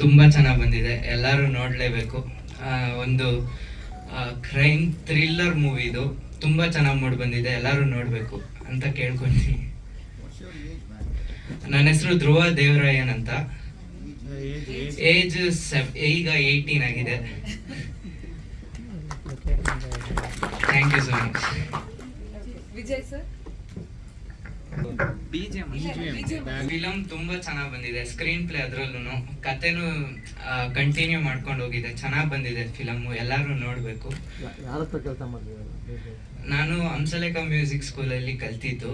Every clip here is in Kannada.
ತುಂಬಾ ಚೆನ್ನಾಗಿ ಬಂದಿದೆ. ಎಲ್ಲರೂ ನೋಡಲೇಬೇಕು. ಒಂದು ಕ್ರೈಮ್ ಥ್ರಿಲ್ಲರ್ ಮೂವಿ ಇದು ತುಂಬಾ ಚೆನ್ನಾಗಿ ಮಾಡಿ ಬಂದಿದೆ, ಎಲ್ಲರೂ ನೋಡಬೇಕು ಅಂತ ಕೇಳ್ಕೊತೀನಿ ನನ್ನ ಹೆಸರು ಧ್ರುವ ದೇವರಾಯನ್ ಅಂತ. ಏಜ್ ಈಗ ಏಯ್ಟೀನ್ ಆಗಿದೆ. Thank you so much Vijay sir? Film ತುಂಬಾ ಚೆನ್ನಾಗಿ ಬಂದಿದೆ. ಸ್ಕ್ರೀನ್ ಪ್ಲೇ ಅದ್ರಲ್ಲೂ ಕತೆನೂ ಕಂಟಿನ್ಯೂ ಮಾಡ್ಕೊಂಡು ಹೋಗಿದೆ. ಚೆನ್ನಾಗಿ ಬಂದಿದೆ ಫಿಲಮ್ ಎಲ್ಲರೂ ನೋಡ್ಬೇಕು. ನಾನು ಹಂಸಲೇಖ ಮ್ಯೂಸಿಕ್ ಸ್ಕೂಲಲ್ಲಿ ಕಲ್ತಿದ್ದು.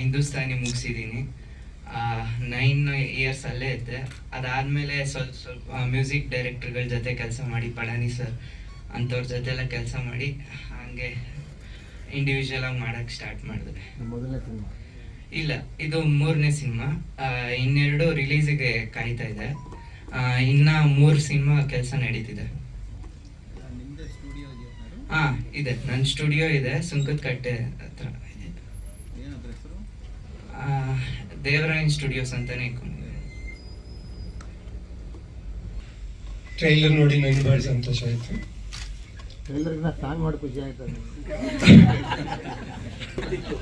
ಹಿಂದೂಸ್ತಾನಿ ಮುಗಿಸಿದ್ದೀನಿ. ನೈನ್ ಇಯರ್ಸ್ ಅಲ್ಲೇ ಇದ್ದೆ. ಅದಾದಮೇಲೆ ಸ್ವಲ್ಪ ಸ್ವಲ್ಪ ಮ್ಯೂಸಿಕ್ ಡೈರೆಕ್ಟರ್ಗಳ ಜೊತೆ ಕೆಲಸ ಮಾಡಿ ಪಳನಿ ಸರ್ ಅಂಥವ್ರ ಜೊತೆ ಎಲ್ಲ ಕೆಲಸ ಮಾಡಿ ಹಾಗೆ ಇಂಡಿವಿಜುವಲ್ ಆಗಿ ಮಾಡೋಕ್ಕೆ ಸ್ಟಾರ್ಟ್ ಮಾಡಿದೆ. ಮೊದಲನೇ ಸಿನಿಮಾ ಇಲ್ಲ ಇದು ಮೂರನೇ ಸಿನಿಮಾ. ಇನ್ನೆರಡು ರಿಲೀಸಿಗೆ ಕಾಯ್ತಾ ಇದೆ. ಇನ್ನ ಮೂರು ಸಿನಿಮಾ ಕೆಲಸ ನಡೀತಿದೆ. ಹಾ ಇದೆ. ನನ್ನ ಸ್ಟುಡಿಯೋ ಇದೆ ಸುಂಕದ ಕಟ್ಟೆ ಹತ್ರ ಆ, ದೇವರಾಯನ್ ಸ್ಟುಡಿಯೋಸ್ ಅಂತಾನೆ ಟ್ರೈಲರ್ ನೋಡಿ ನನಗೆ ಭಾಳ ಸಂತೋಷ ಆಯಿತು. ಟ್ರೈಲರ್ ಸಾಂಗ್ ಮಾಡಿ ಖುಷಿ ಆಯ್ತು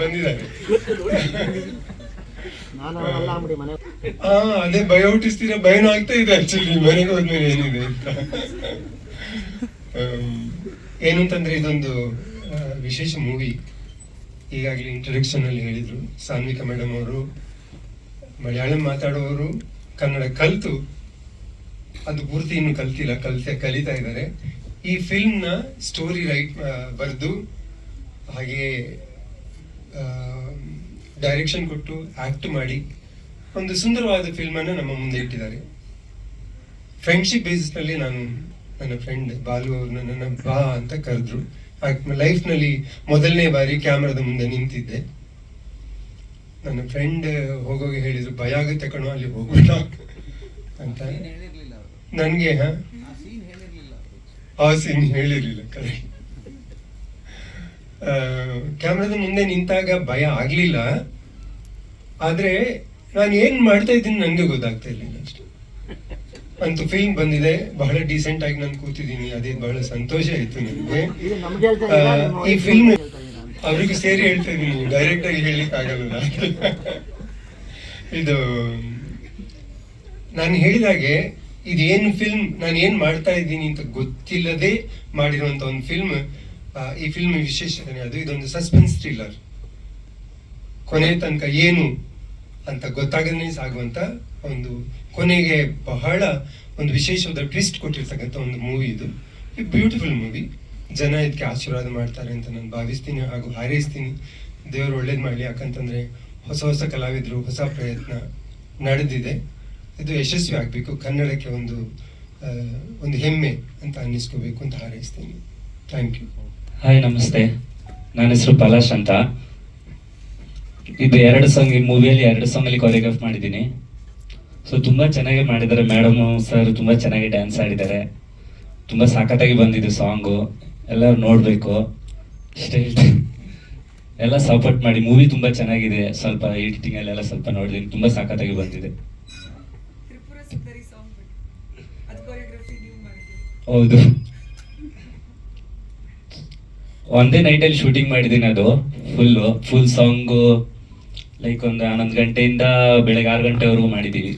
ಬಂದಿದ್ದಾರೆ. ಹಾ ಅದೇ ಭಯ ಹುಟ್ಟಿಸ್ತೀರ ಭಯನೂ ಆಗ್ತಾ ಇದೆ ಆಕ್ಚುಲಿ ಮನೆಗೆ ಹೋದ್ಮೇಲೆ ಏನಿದೆ ಅಂತ. ಏನು ಅಂತಂದ್ರೆ ಇದೊಂದು ವಿಶೇಷ ಮೂವಿ ಈಗಾಗಲೇ ಇಂಟ್ರೊಡಕ್ಷನ್ ಅಲ್ಲಿ ಹೇಳಿದ್ರು. ಸಾನ್ವಿಕಾ ಮೇಡಮ್ ಅವರು ಮಲಯಾಳಂ ಮಾತಾಡುವವರು ಕನ್ನಡ ಕಲಿತು. ಅದು ಪೂರ್ತಿ ಇನ್ನು ಕಲ್ತಿಲ್ಲ ಕಲ್ತ ಕಲಿತಾ ಇದ್ದಾರೆ. ಈ ಫಿಲ್ಮ್ನ ಸ್ಟೋರಿ ರೈಟ್ ಬರೆದು ಹಾಗೆ ಡೈರೆಕ್ಷನ್ ಕೊಟ್ಟು ಆಕ್ಟ್ ಮಾಡಿ ಒಂದು ಸುಂದರವಾದ ಫಿಲ್ಮನ್ನು ನಮ್ಮ ಮುಂದೆ ಇಟ್ಟಿದ್ದಾರೆ. ಫ್ರೆಂಡ್ಶಿಪ್ ಬೇಸಿಸ್ನಲ್ಲಿ ನಾನು ನನ್ನ ಫ್ರೆಂಡ್ ಬಾಲು ಅವ್ರನ್ನ ನನ್ನ ಬಾ ಅಂತ ಕರೆದ್ರು. ಲೈಫ್ನಲ್ಲಿ ಮೊದಲನೇ ಬಾರಿ ಕ್ಯಾಮ್ರಾದ ಮುಂದೆ ನಿಂತಿದ್ದೆ. ನನ್ನ ಫ್ರೆಂಡ್ ಹೋಗೋಗಿ ಹೇಳಿದ್ರು ಭಯ ಆಗುತ್ತೆ ಕಣೋ ಅಲ್ಲಿ ಹೋಗೋಣ ಅಂತ. ನನಗೆ ಹಾ? ಆ ಸೀನ್ ಹೇಳಿರಲಿಲ್ಲ ಕರೆಕ್ಟ್ ಕ್ಯಾಮ್ರಾದ ಮುಂದೆ ನಿಂತಾಗ ಭಯ ಆಗಲಿಲ್ಲ. ಆದ್ರೆ ನಾನು ಏನು ಮಾಡ್ತಾ ಇದ್ದೀನಿ ನನಗೆ ಗೊತ್ತಾಗ್ತಾ ಇರಲಿಲ್ಲ ಅಷ್ಟು. ಅಂತೂ ಫಿಲ್ಮ್ ಬಂದಿದೆ ಬಹಳ ಡೀಸೆಂಟ್ ಆಗಿ ನಾನು ಕೂತಿದ್ದೀನಿ ಅದೇ ಬಹಳ ಸಂತೋಷ ಆಯಿತು ನನಗೆ. ಈ ಫಿಲ್ಮ್ ಅವ್ರಿಗೆ ಅವರಿಗೆ ಸೇರಿ ಹೇಳ್ತಾ ಇದ್ದೀನಿ ಡೈರೆಕ್ಟ್ ಆಗಿ ಹೇಳಲಿಕ್ಕೆ ಆಗಲ್ಲ ಇದು ನಾನು ಹೇಳಿದಾಗೆ ಇದೇನು ಫಿಲ್ಮ್ ನಾನು ಏನು ಮಾಡ್ತಾ ಇದ್ದೀನಿ ಅಂತ ಗೊತ್ತಿಲ್ಲದೆ ಮಾಡಿರುವಂಥ ಒಂದು ಫಿಲ್ಮ್ ಈ ಫಿಲ್ಮ್ ವಿಶೇಷತೆ ಅದು ಇದೊಂದು ಸಸ್ಪೆನ್ಸ್ ಥ್ರಿಲ್ಲರ್ ಕೊನೆ ತನಕ ಏನು ಅಂತ ಗೊತ್ತಾಗದೇ ಸಾಗುವಂತ ಒಂದು ಕೊನೆಗೆ ಬಹಳ ಒಂದು ವಿಶೇಷವಾದ ಟ್ವಿಸ್ಟ್ ಕೊಟ್ಟಿರ್ತಕ್ಕಂಥ ಒಂದು ಮೂವಿ ಇದು. ಬ್ಯೂಟಿಫುಲ್ ಮೂವಿ ಜನ ಇದಕ್ಕೆ ಆಶೀರ್ವಾದ ಮಾಡ್ತಾರೆ ಅಂತ ನಾನು ಭಾವಿಸ್ತೀನಿ ಹಾಗೂ ಹಾರೈಸ್ತೀನಿ. ದೇವರು ಒಳ್ಳೇದು ಮಾಡಲಿ. ಯಾಕಂತಂದರೆ ಹೊಸ ಹೊಸ ಕಲಾವಿದರು, ಹೊಸ ಪ್ರಯತ್ನ ನಡೆದಿದೆ. ಇದು ಯಶಸ್ವಿ ಆಗಬೇಕು. ಕನ್ನಡಕ್ಕೆ ಒಂದು ಒಂದು ಹೆಮ್ಮೆ ಅಂತ ಅನ್ನಿಸ್ಕೋಬೇಕು ಅಂತ ಹಾರೈಸ್ತೀನಿ. ಥ್ಯಾಂಕ್ ಯು ಹಾಯ್ ನಮಸ್ತೆ. ನನ್ನ ಹೆಸರು ಪಲಾಶ್ ಅಂತ. ಇದು ಎರಡು ಸಾಂಗ್ ಈ ಮೂವಿಯಲ್ಲಿ ಎರಡು ಸಾಂಗಲ್ಲಿ ಕೊರಿಯೋಗ್ರಾಫ್ ಮಾಡಿದ್ದೀನಿ. ಸೊ ತುಂಬ ಚೆನ್ನಾಗಿ ಮಾಡಿದ್ದಾರೆ. ಮೇಡಮ್ ಸರ್ ತುಂಬ ಚೆನ್ನಾಗಿ ಡ್ಯಾನ್ಸ್ ಆಡಿದ್ದಾರೆ. ತುಂಬ ಸಾಕತ್ತಾಗಿ ಬಂದಿದೆ ಸಾಂಗು ಎಲ್ಲರೂ ನೋಡಬೇಕು. ಅಷ್ಟೇ ಎಲ್ಲ ಸಪೋರ್ಟ್ ಮಾಡಿ. ಮೂವಿ ತುಂಬ ಚೆನ್ನಾಗಿದೆ. ಸ್ವಲ್ಪ ಎಡಿಟಿಂಗ್ ಎಲ್ಲ ಸ್ವಲ್ಪ ನೋಡಿದ್ದೀನಿ ತುಂಬ ಸಾಕತ್ತಾಗಿ ಬಂದಿದೆ. ಹೌದು. ಒಂದೇ ನೈಟಲ್ಲಿ ಶೂಟಿಂಗ್ ಮಾಡಿದ್ದೀನಿ ಅದು ಫುಲ್ಲು ಫುಲ್ ಸಾಂಗು ಲೈಕ್ ಒಂದು ಹನ್ನೊಂದು ಗಂಟೆಯಿಂದ ಬೆಳಗ್ಗೆ ಆರು ಗಂಟೆವರೆಗೂ ಮಾಡಿದ್ದೀವಿ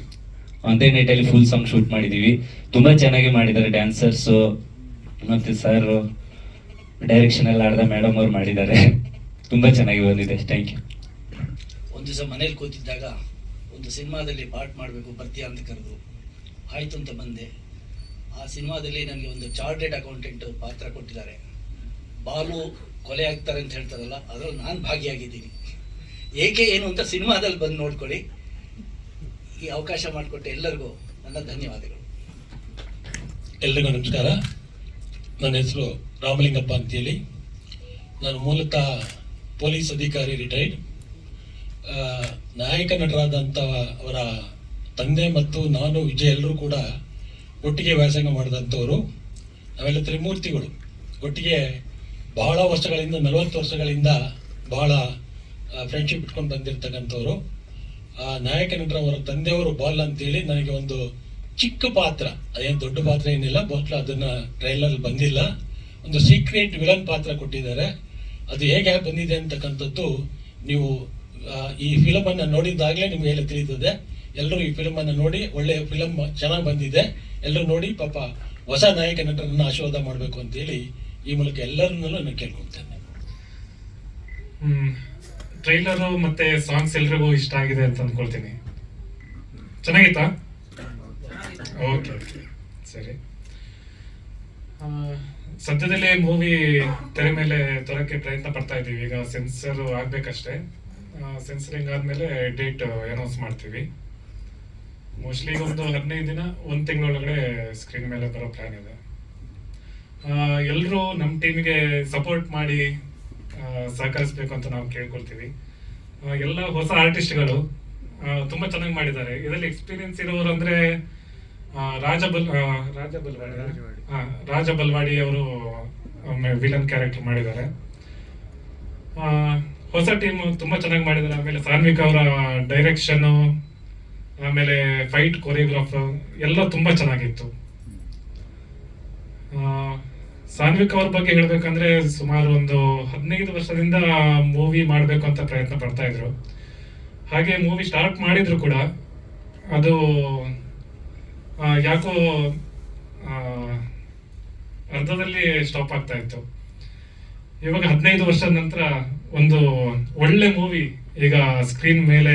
ಒಂದೇ ನೈಟಲ್ಲಿ ಫುಲ್ ಸಾಂಗ್ ಶೂಟ್ ಮಾಡಿದ್ದೀವಿ ತುಂಬ ಚೆನ್ನಾಗಿ ಮಾಡಿದ್ದಾರೆ ಡ್ಯಾನ್ಸರ್ಸು ಮತ್ತು ಸರ್ ಡೈರೆಕ್ಷನ್ ಎಲ್ಲ ಆಡ್ದ ಮೇಡಮ್ ಅವ್ರು ಮಾಡಿದ್ದಾರೆ. ತುಂಬ ಚೆನ್ನಾಗಿ ಬಂದಿದೆ ಥ್ಯಾಂಕ್ ಯು ಒಂದು ದಿವಸ ಮನೇಲಿ ಕೂತಿದ್ದಾಗ ಒಂದು ಸಿನಿಮಾದಲ್ಲಿ ಪಾರ್ಟ್ ಮಾಡಬೇಕು, ಬರ್ತೀಯಾ ಅಂತ ಕರೆದು ಆಯ್ತು ಅಂತ ಬಂದೆ. ಆ ಸಿನಿಮಾದಲ್ಲಿ ನನಗೆ ಒಂದು ಚಾರ್ಟೆಡ್ ಅಕೌಂಟೆಂಟ್ ಪಾತ್ರ ಕೊಟ್ಟಿದ್ದಾರೆ. ಬಾಲು ಕೊಲೆ ಆಗ್ತಾರೆ ಅಂತ ಹೇಳ್ತಾರಲ್ಲ, ಅದರಲ್ಲಿ ನಾನು ಭಾಗಿಯಾಗಿದ್ದೀನಿ. ಏಕೆ ಏನು ಅಂತ ಸಿನಿಮಾದಲ್ಲಿ ಬಂದು ನೋಡ್ಕೊಳ್ಳಿ. ಈ ಅವಕಾಶ ಮಾಡಿಕೊಟ್ಟೆ ಎಲ್ಲರಿಗೂ ನನ್ನ ಧನ್ಯವಾದಗಳು. ಎಲ್ರಿಗೂ ನಮಸ್ಕಾರ. ನನ್ನ ಹೆಸರು ರಾಮಲಿಂಗಪ್ಪ ಅಂತೇಳಿ. ನಾನು ಮೂಲತಃ ಪೊಲೀಸ್ ಅಧಿಕಾರಿ ರಿಟೈರ್ಡ್. ನಾಯಕ ನಟರಾದಂಥ ಅವರ ತಂದೆ ಮತ್ತು ನಾನು ವಿಜಯ್ ಎಲ್ಲರೂ ಕೂಡ ಒಟ್ಟಿಗೆ ವ್ಯಾಸಂಗ ಮಾಡಿದಂಥವರು ನಾವೆಲ್ಲ ತ್ರಿಮೂರ್ತಿಗಳು. ಒಟ್ಟಿಗೆ ಬಹಳ ವರ್ಷಗಳಿಂದ, ನಲವತ್ತು ವರ್ಷಗಳಿಂದ ಬಹಳ ಫ್ರೆಂಡ್ಶಿಪ್ ಇಟ್ಕೊಂಡು ಬಂದಿರತಕ್ಕಂಥವ್ರು. ಆ ನಾಯಕ ನಟರವರ ತಂದೆಯವರು ಬಾಲ್ ಅಂತೇಳಿ ನನಗೆ ಒಂದು ಚಿಕ್ಕ ಪಾತ್ರ, ಅದೇನು ದೊಡ್ಡ ಪಾತ್ರ ಏನಿಲ್ಲ ಬಹುಶಃ ಅದನ್ನ ಟ್ರೈಲರ್ ಬಂದಿಲ್ಲ. ಒಂದು ಸೀಕ್ರೆಟ್ ವಿಲನ್ ಪಾತ್ರ ಕೊಟ್ಟಿದ್ದಾರೆ. ಅದು ಹೇಗೆ ಬಂದಿದೆ ಅಂತಕ್ಕಂಥದ್ದು ನೀವು ಈ ಫಿಲಮನ್ನು ನೋಡಿದ್ದಾಗಲೇ ನಿಮ್ಗೆ ಎಲ್ಲ ತಿಳಿತದೆ. ಎಲ್ಲರೂ ಈ ಫಿಲಮನ್ನು ನೋಡಿ, ಒಳ್ಳೆಯ ಫಿಲಮ್ ಚೆನ್ನಾಗಿ ಬಂದಿದೆ. ಎಲ್ಲರೂ ನೋಡಿ, ಪಾಪ, ಹೊಸ ನಾಯಕ ನಟರನ್ನು ಆಶೀರ್ವಾದ ಮಾಡಬೇಕು ಅಂತೇಳಿ ಈ ಮೂಲಕ ಎಲ್ಲರನ್ನೂ ನಾನು ಕೇಳ್ಕೊಳ್ತೇನೆ. ಟ್ರೈಲರು ಮತ್ತೆ ಸಾಂಗ್ಸ್ ಎಲ್ರಿಗೂ ಇಷ್ಟ ಆಗಿದೆ ಅಂತ ಅಂದ್ಕೊಳ್ತೀನಿ ಚೆನ್ನಾಗಿತ್ತಾ? Okay okay. ಸರಿ. ಸದ್ಯದಲ್ಲಿ ಮೂವಿ ತೆರೆ ಮೇಲೆ ತರಕ್ಕೆ ಪ್ರಯತ್ನ ಪಡ್ತಾ ಇದ್ದೀವಿ. ಈಗ ಸೆನ್ಸರ್ ಆಗ್ಬೇಕಷ್ಟೇ. ಸೆನ್ಸರಿಂಗ್ ಆದ್ಮೇಲೆ ಡೇಟ್ ಅನೌನ್ಸ್ ಮಾಡ್ತೀವಿ. ಮೋಸ್ಟ್ಲಿ ಒಂದು ಹದಿನೈದು ದಿನ, ಒಂದು ತಿಂಗಳೊಳಗಡೆ ಸ್ಕ್ರೀನ್ ಮೇಲೆ ಬರೋ ಪ್ಲ್ಯಾನ್ ಇದೆ. ಎಲ್ಲರೂ ನಮ್ಮ ಟೀಮಿಗೆ ಸಪೋರ್ಟ್ ಮಾಡಿ ಸಹಕರಿಸಬೇಕು ಅಂತ ನಾವು ಕೇಳ್ಕೊಳ್ತೀವಿ. ಎಲ್ಲ ಹೊಸ ಆರ್ಟಿಸ್ಟ್ಗಳು ತುಂಬ ಚೆನ್ನಾಗಿ ಮಾಡಿದ್ದಾರೆ. ಇದರಲ್ಲಿ ಎಕ್ಸ್ಪೀರಿಯನ್ಸ್ ಇರೋರು ಅಂದರೆ ರಾಜಬಲ್ ರಾಜ ಬಲ್ ಆ, ರಾಜ ಬಲ್ವಾಡಿ ಆ, ರಾಜ ಬಲ್ವಾಡಿ ಅವರು ವಿಲನ್ ಕ್ಯಾರೆಕ್ಟರ್ ಮಾಡಿದ್ದಾರೆ. ಹೊಸ ಟೀಮ್ ತುಂಬ ಚೆನ್ನಾಗಿ ಮಾಡಿದ್ದಾರೆ. ಆಮೇಲೆ ಸಾನ್ವಿಕ್ ಅವರ ಡೈರೆಕ್ಷನ್ನು ಆಮೇಲೆ ಫೈಟ್ ಕೊರಿಯೋಗ್ರಾಫರ್ ಎಲ್ಲ ತುಂಬ ಚೆನ್ನಾಗಿತ್ತು. ಸಾನ್ವಿಕ್ ಅವ್ರ ಬಗ್ಗೆ ಹೇಳ್ಬೇಕಂದ್ರೆ ಸುಮಾರು ಒಂದು ಹದಿನೈದು ವರ್ಷದಿಂದ ಮೂವಿ ಮಾಡಬೇಕು ಅಂತ ಪ್ರಯತ್ನ ಪಡ್ತಾ ಇದ್ರು. ಹಾಗೆ ಮೂವಿ ಸ್ಟಾರ್ಟ್ ಮಾಡಿದ್ರು ಕೂಡ. ಅದು ಯಾಕೋ ಅರ್ಧದಲ್ಲಿ ಸ್ಟಾಪ್ ಆಗ್ತಾ ಇತ್ತು. ಇವಾಗ ಹದಿನೈದು ವರ್ಷದ ನಂತರ ಒಂದು ಒಳ್ಳೆ ಮೂವಿ ಈಗ ಸ್ಕ್ರೀನ್ ಮೇಲೆ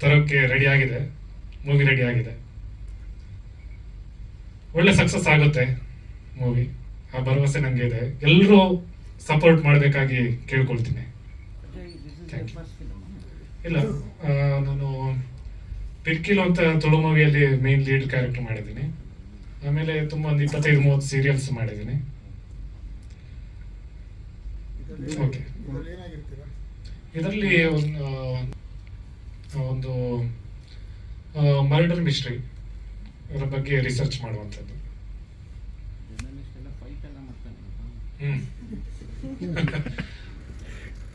ತರೋಕ್ಕೆ ರೆಡಿ ಆಗಿದೆ. ಮೂವಿ ರೆಡಿ ಆಗಿದೆ. ಒಳ್ಳೆ ಸಕ್ಸಸ್ ಆಗುತ್ತೆ ಮೂವಿ. ಆ ಭರವಸೆ ನನಗೆ ಇದೆ. ಎಲ್ಲರೂ ಸಪೋರ್ಟ್ ಮಾಡಬೇಕಾಗಿ ಕೇಳ್ಕೊಳ್ತೀನಿ. ಇಲ್ಲ ನಾನು ಪಿರ್ಕಿಲ್ ಅಂತ ತುಳು ಮೂವಿಯಲ್ಲಿ ಮೇನ್ ಲೀಡ್ ಕ್ಯಾರೆಕ್ಟರ್ ಮಾಡಿದ್ದೀನಿ. ಆಮೇಲೆ ತುಂಬ ಒಂದು ಇಪ್ಪತ್ತೈದು, ಮೂವತ್ತು ಸೀರಿಯಲ್ಸ್ ಮಾಡಿದ್ದೀನಿ. ಓಕೆ ಇದರಲ್ಲಿ ಒಂದು ಒಂದು ಮರ್ಡರ್ ಮಿಸ್ಟ್ರಿ ಅದರ ಬಗ್ಗೆ ರಿಸರ್ಚ್ ಮಾಡುವಂಥದ್ದು.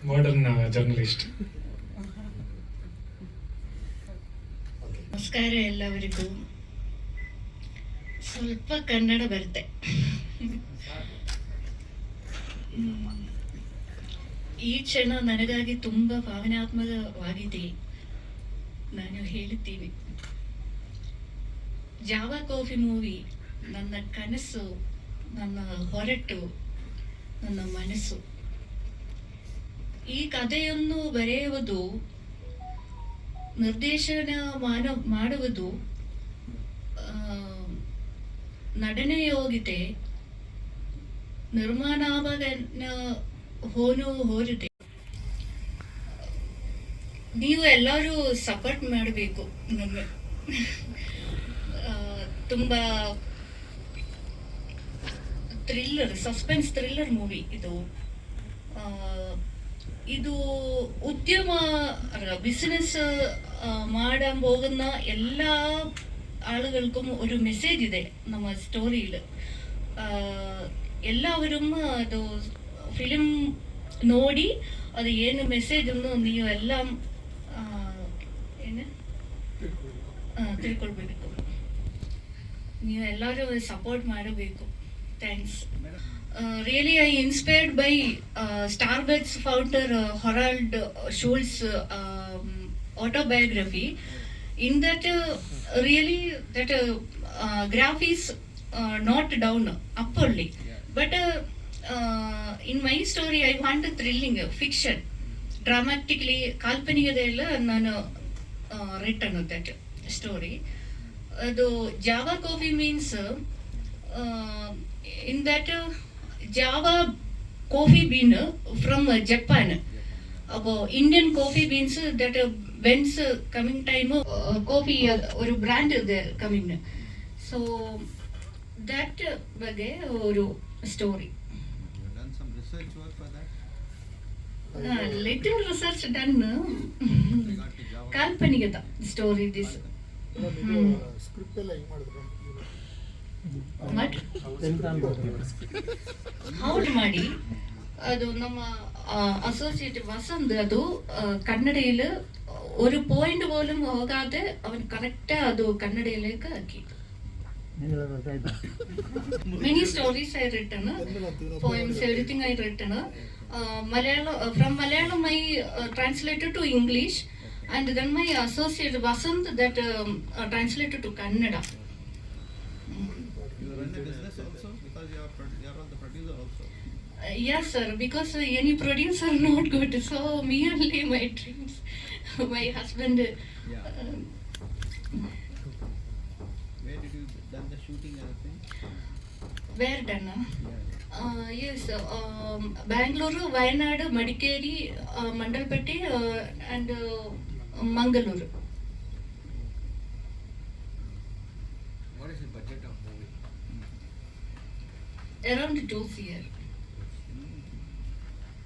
Modern journalist. ನಮಸ್ಕಾರ ಎಲ್ಲವರಿಗೂ ಸ್ವಲ್ಪ ಕನ್ನಡ ಬರುತ್ತೆ. ಈ ಕ್ಷಣ ನನಗಾಗಿ ತುಂಬಾ ಭಾವನಾತ್ಮಕವಾಗಿದೆ. ನಾನು ಹೇಳುತ್ತೀನಿ ಜಾವಾ ಕಾಫಿ ಮೂವಿ ನನ್ನ ಕನಸು. ನನ್ನ ಹೊರಟು ನನ್ನ ಮನಸ್ಸು. ಈ ಕಥೆಯನ್ನು ಬರೆಯುವುದು, ನಿರ್ದೇಶನ ಮಾಡ ಮಾಡುವುದು ನಡನೆ ಯೋಗ್ಯತೆ ನಿರ್ಮಾಣಾಭರಣ ಹೋನು ಹೋರಿದೆ. ನೀವು ಎಲ್ಲರೂ ಸಪೋರ್ಟ್ ಮಾಡಬೇಕು ನನ್ನ ತುಂಬ ಥ್ರಿಲ್ಲರ್ ಸಸ್ಪೆನ್ಸ್ ಥ್ರಿಲ್ಲರ್ ಮೂವಿ ಇದು. ಇದು ഉദ്യമ ബിസിനസ് മാടാൻ പോകുന്ന എല്ലാ ആളുകൾക്കും ഒരു മെസ്സേജ് ഇതേ നമ്മ സ്റ്റോറിയിൽ എല്ലാവരും അത് ഫിലിം നോടി അത് ഏന് മെസ്സേജ് ഒന്ന് നീയോ എല്ലാം ತಿಳ್ಕೊಳ್ಬೇಕು. നീ ಎಲ್ಲರೂ സപ്പോർട്ട് ಮಾಡಬೇಕು. Thanks really I inspired by Starbucks founder Howard Schultz autobiography in that really that graphs not down up only but in my story I want thrilling fiction dramatically ಕಾಲ್ಪನಿಕದೆಲ್ಲ ನಾನು ರಿಟರ್ನ್ ದಟ್ ಸ್ಟೋರಿ ಅದು Java coffee means In that Java coffee bean from Japan അപ്പോൾ Indian coffee beans that beans coming time coffee ഒരു ബ്രാൻഡ് കമ്മിങ് സോ ദാറ്റ് ಬಗ್ಗೆ ഒരു story. You've done some research work for that? Uh, little research done. Regard to Java? ಕಾಲ್ಪನಿಕದ story this script ಎಲ್ಲ ಹೆಂಗ್ ಮಾಡಿದ್ರು ಬಟ್ ಔಟ್ ಮಾಡಿ ಅದು ನಮ್ಮ അസോസിയേറ്റ് വസന്ത് അത് കന്നഡയിൽ ഒരു പോയിന്റ് പോലും പോകാതെ അവൻ കറക്റ്റ് അത് കന്നഡയിലേക്ക് ആക്കി many stories I written poems everything I written Malayalam from Malayalam I translated to English and then my associate Vasant that translated to Kannada yes, sir, because uh, any producer not good. So merely my dreams. my husband. Yeah. Uh, Where did you done the shooting and everything? where done? uh? Yeah. Uh, yes, um, Bangalore, Wayanad, Madikeri, uh, Mandalpatti, uh,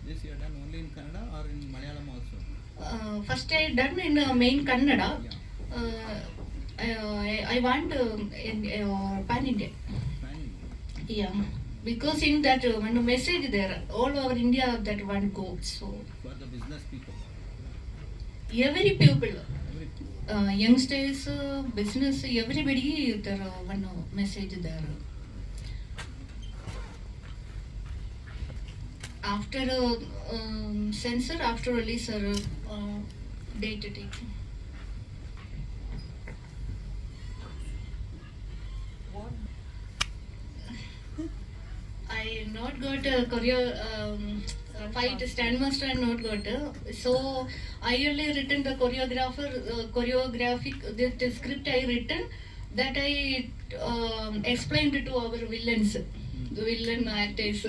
This you have done only in Kannada or in Malayalam also? Uh, first I done in uh, main Kannada. Yeah. Uh, I, I want uh, in uh, pan India. Fine. Yeah, because in that uh, one message there, all over India that one goes. So For the business people. every people, youngsters uh, youngsters, uh, business, everybody there After uh, um, censor, after release, uh, uh, date taking. I not got a choreo um, uh, fight stand master. I not got uh, so I only written the choreographer uh, choreographic the, the script I written that I um, explained to our villains, the villain actors.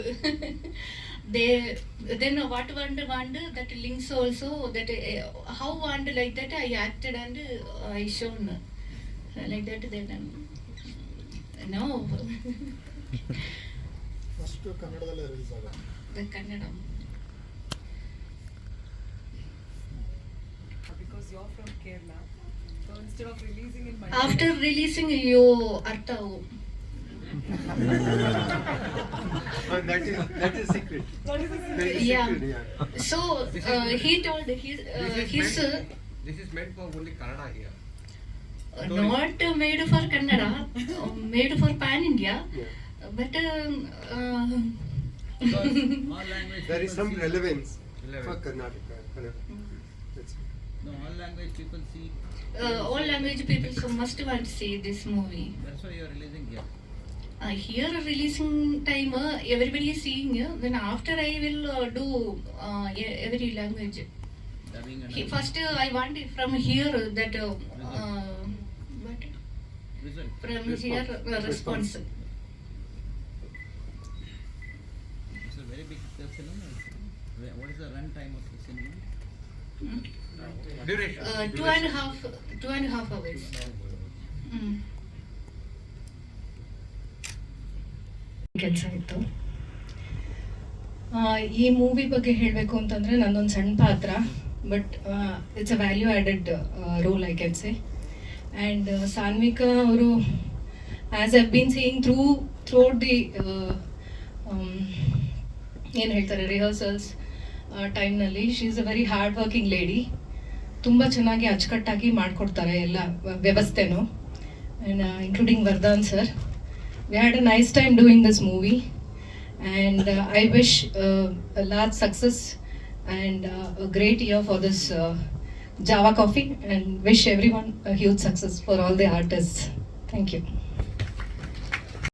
they then what want want that links also that uh, how want like that I acted and uh, I shown uh, like that then um, no first ಕನ್ನಡದಲ್ಲೇ ರಿಲೀಸ್ ಆಗುತ್ತೆ the Kannadam. Because you're from Kerala. So instead of releasing in Malayalam. After releasing you Artha that is that is secret What is this? That is Yeah. secret, yeah. So uh, he told his uh, his uh, This is meant for only Kannada here. not uh, made for Kannada, uh, made for pan India, Yeah. but um, uh, Because all language There is some see- relevance for Karnataka. Kannada. That's it. No, all language people see. uh, all language people so must want to see this movie. That's why you are releasing here. Uh, here releasing time uh, everybody is seeing. Uh, then after I will uh, do uh, every language. He, first uh, I want it from here uh, that uh, uh, what from Response. here uh, response. It's a very big film. What is the run time of the cinema? Hmm. Duration. Uh, two and a half two and a half hours. Mm. ಕೆಲಸ ಇತ್ತು. ಈ ಮೂವಿ ಬಗ್ಗೆ ಹೇಳಬೇಕು ಅಂತಂದರೆ ನನ್ನೊಂದು ಸಣ್ಣ ಪಾತ್ರ but it's a value added role I can say and Sanvika ಅವರು as a been seeing through throughout the ಏನು ಹೇಳ್ತಾರೆ ರಿಹರ್ಸಲ್ಸ್ ಟೈಮ್ನಲ್ಲಿ she is a very hard working lady ತುಂಬ ಚೆನ್ನಾಗಿ ಅಚ್ಚುಕಟ್ಟಾಗಿ ಮಾಡಿಕೊಡ್ತಾರೆ ಎಲ್ಲ ವ್ಯ- ವ್ಯವಸ್ಥೆನೂ and including Vardhan sir we had a nice time doing this movie. And uh, i wish uh, a large success and uh, a great year for this uh, java coffee and wish everyone a huge success for all the artists. Thank you